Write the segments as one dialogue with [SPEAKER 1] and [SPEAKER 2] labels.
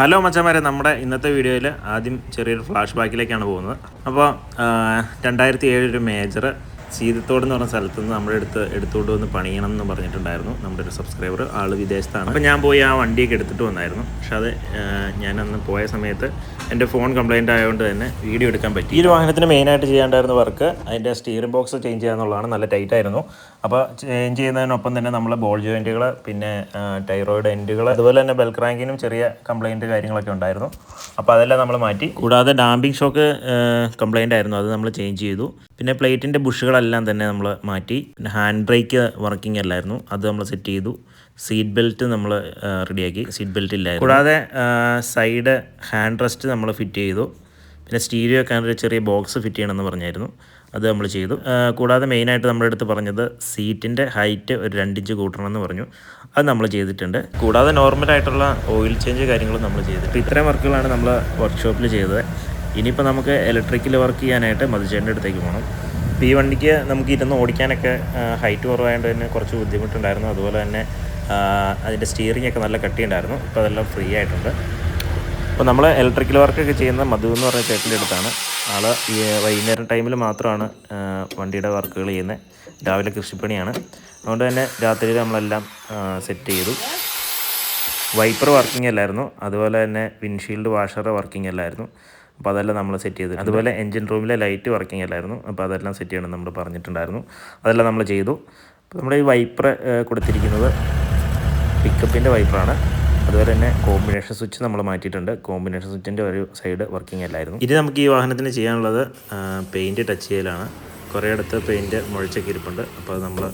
[SPEAKER 1] Hello മച്ചന്മാരെ നമ്മുടെ ഇന്നത്തെ വീഡിയോയിൽ ആദ്യം ചെറിയൊരു ഫ്ലാഷ് ബാക്കിലേക്കാണ് പോകുന്നത്. അപ്പോൾ രണ്ടായിരത്തി ഏഴ് ഒരു മേജർ ചീതത്തോട് എന്ന് പറഞ്ഞ സ്ഥലത്ത് നിന്ന് നമ്മുടെ അടുത്ത് എടുത്തുകൊണ്ട് വന്ന് പണിയണം എന്ന് പറഞ്ഞിട്ടുണ്ടായിരുന്നു നമ്മുടെ ഒരു സബ്സ്ക്രൈബർ ആൾ വിദേശത്താണ്. അപ്പോൾ ഞാൻ പോയി ആ വണ്ടിയൊക്കെ എടുത്തിട്ട് വന്നായിരുന്നു. പക്ഷെ അത് ഞാൻ അന്ന് പോയ സമയത്ത് എന്റെ ഫോൺ കംപ്ലൈന്റ് ആയതുകൊണ്ട് തന്നെ വീഡിയോ എടുക്കാൻ പറ്റി. ഈ ഒരു വാഹനത്തിന് മെയിനായിട്ട് ചെയ്യേണ്ടായിരുന്ന വർക്ക് അതിന്റെ സ്റ്റിയറിംഗ് ബോക്സ് ചേഞ്ച് ചെയ്യുക എന്നുള്ളതാണ് നല്ല ടൈറ്റ് ആയിരുന്നു. അപ്പോൾ ചേഞ്ച് ചെയ്യുന്നതിനൊപ്പം തന്നെ നമ്മൾ ബോൾ ജോയിന്റുകൾ പിന്നെ ടൈറോയിഡ് എൻഡുകൾ അതുപോലെ തന്നെ ബെൽക്ക് റാങ്കിനും ചെറിയ കംപ്ലയിന്റ് കാര്യങ്ങളൊക്കെ ഉണ്ടായിരുന്നു. അപ്പോൾ അതെല്ലാം നമ്മൾ മാറ്റി. കൂടാതെ ഡാമ്പിംഗ് ഷോക്ക് കംപ്ലയിന്റ് ആയിരുന്നു. അത് നമ്മൾ ചേഞ്ച് ചെയ്തു. പിന്നെ പ്ലേറ്റിന്റെ ബുഷുകളെല്ലാം തന്നെ നമ്മൾ മാറ്റി. പിന്നെ ഹാൻഡ് ബ്രേക്ക് വർക്കിംഗ് അല്ലായിരുന്നു. അത് നമ്മൾ സെറ്റ് ചെയ്തു. സീറ്റ് ബെൽറ്റ് നമ്മൾ റെഡിയാക്കി സീറ്റ് ബെൽറ്റ് ഇല്ലായിരുന്നു. കൂടാതെ സൈഡ് ഹാൻഡ് റെസ്റ്റ് നമ്മൾ ഫിറ്റ് ചെയ്തു. പിന്നെ സ്റ്റീരിയോ ഒക്കെ ഒരു ചെറിയ ബോക്സ് ഫിറ്റ് ചെയ്യണമെന്ന് പറഞ്ഞായിരുന്നു. അത് നമ്മൾ ചെയ്തു. കൂടാതെ മെയിനായിട്ട് നമ്മുടെ അടുത്ത് പറഞ്ഞത് സീറ്റിന്റെ ഹൈറ്റ് ഒരു രണ്ടിഞ്ച് കൂട്ടണമെന്ന് പറഞ്ഞു. അത് നമ്മൾ ചെയ്തിട്ടുണ്ട്. കൂടാതെ നോർമലായിട്ടുള്ള ഓയിൽ ചേഞ്ച് കാര്യങ്ങളും നമ്മൾ ചെയ്തിട്ടുണ്ട്. ഇത്രയും വർക്കുകളാണ് നമ്മൾ വർക്ക്ഷോപ്പിൽ ചെയ്തത്. ഇനിയിപ്പോൾ നമുക്ക് ഇലക്ട്രിക്കൽ വർക്ക് ചെയ്യാനായിട്ട് മധുചേട്ടന്റെ അടുത്തേക്ക് പോകണം ഇപ്പോൾ ഈ വണ്ടിക്ക് നമുക്ക് ഇരുന്ന് ഓടിക്കാനൊക്കെ ഹൈറ്റ് കുറവായതുകൊണ്ട് തന്നെ കുറച്ച് ബുദ്ധിമുട്ടുണ്ടായിരുന്നു. അതുപോലെ തന്നെ അതിന്റെ സ്റ്റിയറിംഗ് ഒക്കെ നല്ല കട്ടിയുണ്ടായിരുന്നു. ഇപ്പോൾ അതെല്ലാം ഫ്രീ ആയിട്ടുണ്ട്. അപ്പോൾ നമ്മൾ ഇലക്ട്രിക്കൽ വർക്കൊക്കെ ചെയ്യുന്ന മധു എന്ന് പറഞ്ഞ ചേട്ടന്റെ അടുത്താണ്. ആൾ ഈ വൈകുന്നേരം ടൈമിൽ മാത്രമാണ് വണ്ടിയുടെ വർക്കുകൾ ചെയ്യുന്നത് രാവിലെ കൃഷിപ്പണിയാണ്. അതുകൊണ്ട് തന്നെ രാത്രിയിൽ നമ്മളെല്ലാം സെറ്റ് ചെയ്തു. വൈപ്പർ വർക്കിംഗ് അല്ലായിരുന്നു. അതുപോലെ തന്നെ വിൻഷീൽഡ് വാഷർ വർക്കിംഗ് അല്ലായിരുന്നു. അപ്പോൾ അതെല്ലാം നമ്മൾ സെറ്റ് ചെയ്തു. അതുപോലെ എൻജിൻ റൂമിലെ ലൈറ്റ് വർക്കിംഗ് അല്ലായിരുന്നു. അപ്പോൾ അതെല്ലാം സെറ്റ് ചെയ്യണം നമ്മൾ പറഞ്ഞിട്ടുണ്ടായിരുന്നു. അതെല്ലാം നമ്മൾ ചെയ്തു. അപ്പോൾ നമ്മുടെ ഈ വൈപ്പർ കൊടുത്തിരിക്കുന്നത് പിക്കപ്പിന്റെ വൈപ്പറാണ് അതുപോലെ തന്നെ കോമ്പിനേഷൻ സ്വിച്ച് നമ്മൾ മാറ്റിയിട്ടുണ്ട്. കോമ്പിനേഷൻ സ്വിച്ചിന്റെ ഒരു സൈഡ് വർക്കിംഗ് അല്ലായിരുന്നു. ഇനി നമുക്ക് ഈ വാഹനത്തിന് ചെയ്യാനുള്ളത് പെയിന്റ് ടച്ച് ചെയ്യലാണ്. കുറേ അടുത്ത് പെയിന്റ് മുഴച്ചൊക്കെ ഇരിപ്പുണ്ട്. അപ്പോൾ അത് നമ്മൾ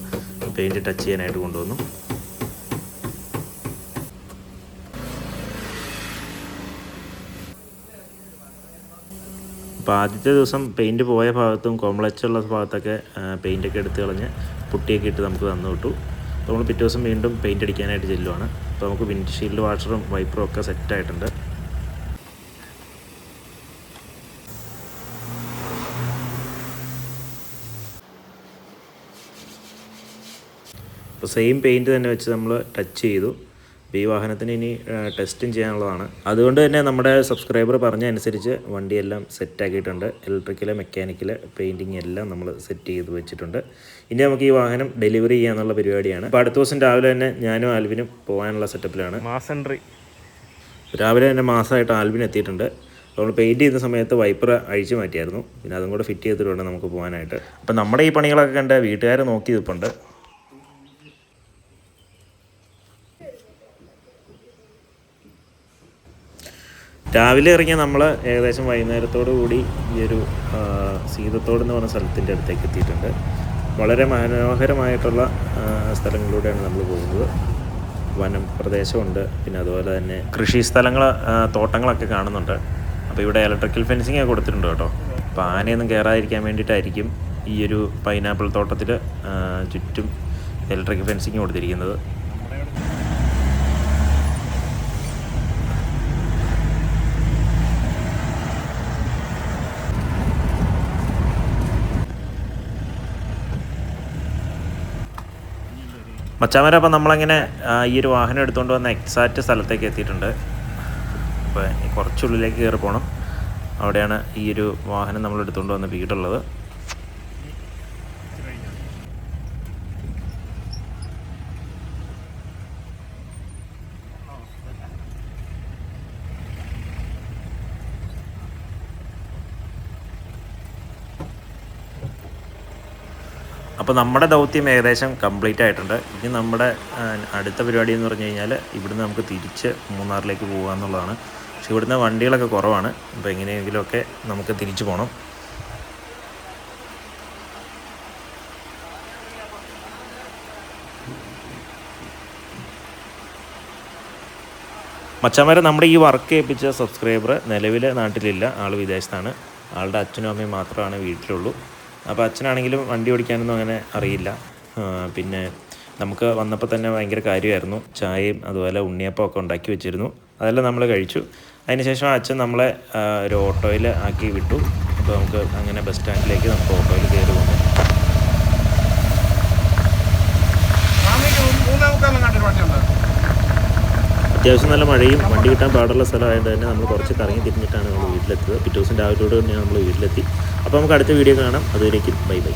[SPEAKER 1] പെയിന്റ് ടച്ച് ചെയ്യാനായിട്ട് കൊണ്ടുവന്നു. അപ്പോൾ ആദ്യത്തെ ദിവസം പെയിന്റ് പോയ ഭാഗത്തും കോംപ്ലക്സുള്ള ഭാഗത്തൊക്കെ പെയിന്റൊക്കെ എടുത്ത് കളഞ്ഞ് പുട്ടിയൊക്കെ ഇട്ട് നമുക്ക് തന്നു വിട്ടു. അപ്പോൾ നമ്മൾ പിറ്റേ ദിവസം വീണ്ടും പെയിന്റ് അടിക്കാനായിട്ട് ചെല്ലുവാണ്. അപ്പോൾ നമുക്ക് വിൻഡ്ഷീൽഡ് വാഷറും വൈപ്പറും ഒക്കെ സെറ്റായിട്ടുണ്ട് അപ്പോൾ സെയിം പെയിന്റ് തന്നെ വെച്ച് നമ്മൾ ടച്ച് ചെയ്തു. അപ്പോൾ ഈ വാഹനത്തിന് ഇനി ടെസ്റ്റും ചെയ്യാനുള്ളതാണ്. അതുകൊണ്ട് തന്നെ നമ്മുടെ സബ്സ്ക്രൈബർ പറഞ്ഞ അനുസരിച്ച് വണ്ടിയെല്ലാം സെറ്റാക്കിയിട്ടുണ്ട്. ഇലക്ട്രിക്കൽ മെക്കാനിക്കൽ പെയിന്റിങ് എല്ലാം നമ്മൾ സെറ്റ് ചെയ്ത് വെച്ചിട്ടുണ്ട്. ഇനി നമുക്ക് ഈ വാഹനം ഡെലിവറി ചെയ്യാന്നുള്ള പരിപാടിയാണ്. അപ്പോൾ അടുത്ത ദിവസം രാവിലെ തന്നെ ഞാനും ആൽവിനും പോകാനുള്ള സെറ്റപ്പിലാണ്.
[SPEAKER 2] മാസൻട്രി
[SPEAKER 1] രാവിലെ തന്നെ മാസമായിട്ട് ആൽവിൻ എത്തിയിട്ടുണ്ട്. നമ്മൾ പെയിന്റ് ചെയ്യുന്ന സമയത്ത് വൈപ്പർ അഴിച്ചു മാറ്റിയായിരുന്നു. പിന്നെ അതും കൂടെ ഫിറ്റ് ചെയ്തിട്ട് വേണം നമുക്ക് പോകാനായിട്ട്. അപ്പോൾ നമ്മുടെ ഈ പണികളൊക്കെ കണ്ട് വീട്ടുകാരെ നോക്കി നിൽപ്പുണ്ട് രാവിലെ ഇറങ്ങിയ നമ്മൾ ഏകദേശം വൈകുന്നേരത്തോടു കൂടി ഈ ഒരു സീതത്തോട് എന്ന് പറഞ്ഞ സ്ഥലത്തിന്റെ അടുത്തേക്ക് എത്തിയിട്ടുണ്ട്. വളരെ മനോഹരമായിട്ടുള്ള സ്ഥലങ്ങളിലൂടെയാണ് നമ്മൾ പോകുന്നത്. വനം പ്രദേശമുണ്ട്. പിന്നെ അതുപോലെ തന്നെ കൃഷി സ്ഥലങ്ങൾ തോട്ടങ്ങളൊക്കെ കാണുന്നുണ്ട്. അപ്പോൾ ഇവിടെ ഇലക്ട്രിക്കൽ ഫെൻസിങ് ഒക്കെ കൊടുത്തിട്ടുണ്ട് കേട്ടോ. അപ്പോൾ ആനയൊന്നും കയറാതിരിക്കാൻ വേണ്ടിയിട്ടായിരിക്കും ഈ ഒരു പൈനാപ്പിൾ തോട്ടത്തിൽ ചുറ്റും ഇലക്ട്രിക്കൽ ഫെൻസിങ് കൊടുത്തിരിക്കുന്നത്. മച്ചാമര അപ്പം നമ്മളങ്ങനെ ഈ ഒരു വാഹനം എടുത്തുകൊണ്ട് വന്ന എക്സാക്റ്റ് സ്ഥലത്തേക്ക് എത്തിയിട്ടുണ്ട്. അപ്പോൾ കുറച്ചുള്ളിലേക്ക് കയറി പോകണം അവിടെയാണ് ഈ ഒരു വാഹനം നമ്മൾ എടുത്തുകൊണ്ട് വന്ന വീടുള്ളത്. അപ്പോൾ നമ്മുടെ ദൗത്യം ഏകദേശം കംപ്ലീറ്റ് ആയിട്ടുണ്ട്. ഇനി നമ്മുടെ അടുത്ത പരിപാടി എന്ന് പറഞ്ഞു കഴിഞ്ഞാൽ ഇവിടുന്ന് നമുക്ക് തിരിച്ച് മൂന്നാറിലേക്ക് പോകുക എന്നുള്ളതാണ്. പക്ഷെ ഇവിടുന്ന് വണ്ടികളൊക്കെ കുറവാണ്. അപ്പോൾ എങ്ങനെയെങ്കിലുമൊക്കെ നമുക്ക് തിരിച്ചു പോകണം മച്ചാമാരെ നമ്മുടെ ഈ വർക്ക് ഏൽപ്പിച്ച സബ്സ്ക്രൈബർ നിലവിൽ നാട്ടിലില്ല. ആൾ വിദേശത്താണ്. ആളുടെ അച്ഛനും അമ്മയും മാത്രമാണ് വീട്ടിലുള്ളൂ. അപ്പോൾ അച്ഛനാണെങ്കിലും വണ്ടി ഓടിക്കാനൊന്നും അങ്ങനെ അറിയില്ല. പിന്നെ നമുക്ക് വന്നപ്പോൾ തന്നെ ഭയങ്കര കാര്യമായിരുന്നു. ചായയും അതുപോലെ ഉണ്ണിയപ്പം ഒക്കെ ഉണ്ടാക്കി വെച്ചിരുന്നു. അതെല്ലാം നമ്മൾ കഴിച്ചു. അതിനുശേഷം അച്ഛൻ നമ്മളെ ഒരു ഓട്ടോയിൽ ആക്കി വിട്ടു. അപ്പോൾ നമുക്ക് അങ്ങനെ ബസ് സ്റ്റാൻഡിലേക്ക് നമുക്ക് ഓട്ടോയിൽ കയറി പോകുന്നു
[SPEAKER 2] മൂന്നേ മുക്കാലും കണ്ടിട്ട് വണ്ടിയുണ്ട്
[SPEAKER 1] അത്യാവശ്യം നല്ല മഴയും വണ്ടി കിട്ടാൻ പാടുള്ള സ്ഥലമായത് തന്നെ നമ്മൾ കുറച്ച് കറങ്ങി തിരിഞ്ഞിട്ടാണ് നമ്മൾ വീട്ടിലെത്തുന്നത്. പിറ്റേ ദിവസം രാവിലെ തന്നെയാണ് നമ്മൾ വീട്ടിലെത്തി. അപ്പോൾ നമുക്ക് അടുത്ത വീഡിയോ കാണാം. അതുവരേക്കും ബൈ ബൈ.